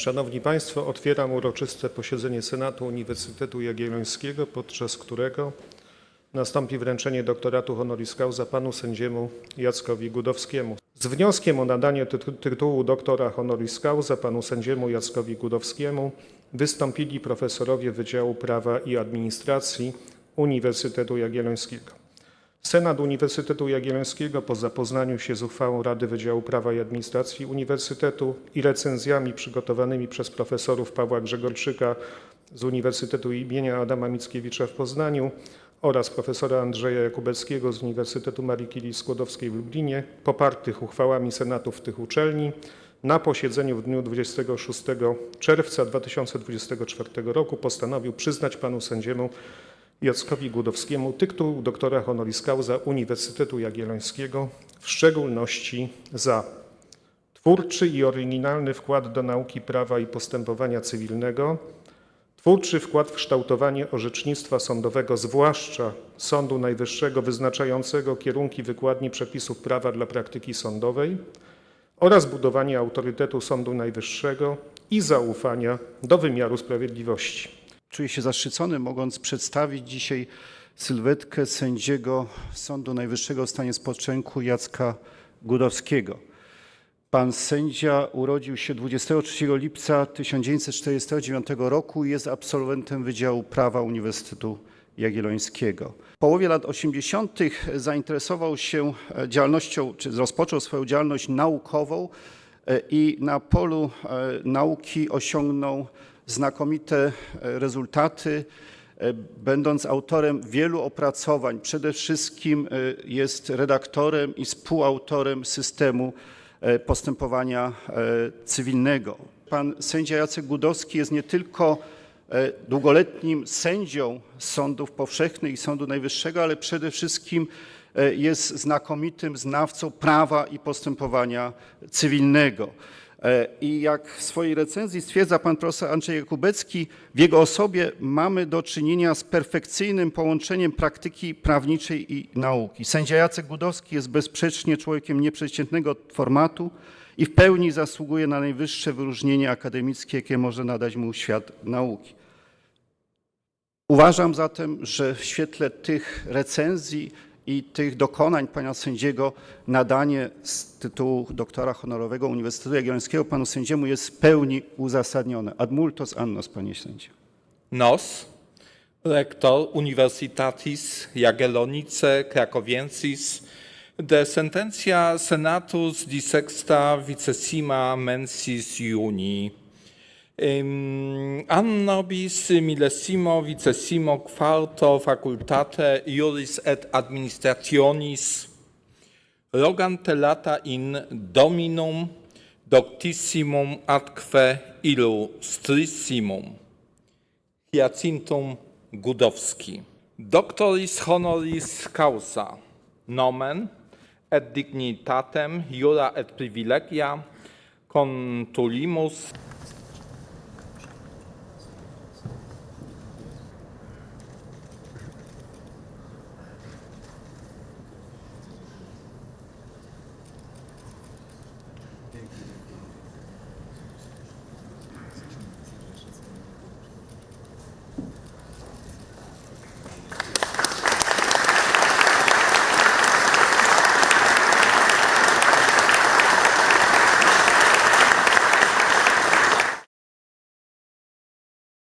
Szanowni Państwo, otwieram uroczyste posiedzenie Senatu Uniwersytetu Jagiellońskiego, podczas którego nastąpi wręczenie doktoratu honoris causa panu sędziemu Jackowi Gudowskiemu. Z wnioskiem o nadanie tytu- tytułu doktora honoris causa panu sędziemu Jackowi Gudowskiemu wystąpili profesorowie Wydziału Prawa i Administracji Uniwersytetu Jagiellońskiego. Senat Uniwersytetu Jagiellońskiego po zapoznaniu się z uchwałą Rady Wydziału Prawa i Administracji Uniwersytetu i recenzjami przygotowanymi przez profesorów Pawła Grzegorczyka z Uniwersytetu imienia Adama Mickiewicza w Poznaniu oraz profesora Andrzeja Jakubeckiego z Uniwersytetu Marii Curie Skłodowskiej w Lublinie, popartych uchwałami senatów tych uczelni, na posiedzeniu w dniu 26 czerwca 2024 roku postanowił przyznać panu sędziemu Jackowi Gudowskiemu tytuł doktora honoris causa Uniwersytetu Jagiellońskiego, w szczególności za twórczy i oryginalny wkład do nauki prawa i postępowania cywilnego, twórczy wkład w kształtowanie orzecznictwa sądowego, zwłaszcza Sądu Najwyższego wyznaczającego kierunki wykładni przepisów prawa dla praktyki sądowej oraz budowanie autorytetu Sądu Najwyższego i zaufania do wymiaru sprawiedliwości. Czuję się zaszczycony, mogąc przedstawić dzisiaj sylwetkę sędziego Sądu Najwyższego w stanie spoczynku Jacka Gudowskiego. Pan sędzia urodził się 23 lipca 1949 roku i jest absolwentem Wydziału Prawa Uniwersytetu Jagiellońskiego. W połowie lat 80. zainteresował się działalnością, czy rozpoczął swoją działalność naukową e, i na polu e, nauki osiągnął znakomite e, rezultaty, e, będąc autorem wielu opracowań. Przede wszystkim e, jest redaktorem i współautorem systemu postępowania cywilnego. Pan sędzia Jacek Gudowski jest nie tylko długoletnim sędzią sądów powszechnych i Sądu Najwyższego, ale przede wszystkim jest znakomitym znawcą prawa i postępowania cywilnego. E, I jak w swojej recenzji stwierdza pan profesor Andrzej Jakubecki, w jego osobie mamy do czynienia z perfekcyjnym połączeniem praktyki prawniczej i nauki. Sędzia Jacek Gudowski jest bezsprzecznie człowiekiem nieprzeciętnego formatu i w pełni zasługuje na najwyższe wyróżnienie akademickie, jakie może nadać mu świat nauki. Uważam zatem, że w świetle tych recenzji i tych dokonań pana sędziego nadanie z tytułu doktora honorowego Uniwersytetu Jagiellońskiego panu sędziemu jest w pełni uzasadnione. Ad multos annos, panie sędzio. Nos, rector Universitatis Jagiellonice Krakowiensis, de sententia senatus dissexta vicesima mensis juni. Annobis millesimo vicesimo quarto facultate iuris et administrationis rogante lata in dominum doctissimum atque illustrissimum. Hyacintum Gudowski. Doctoris honoris causa. Nomen et dignitatem jura et privilegia contulimus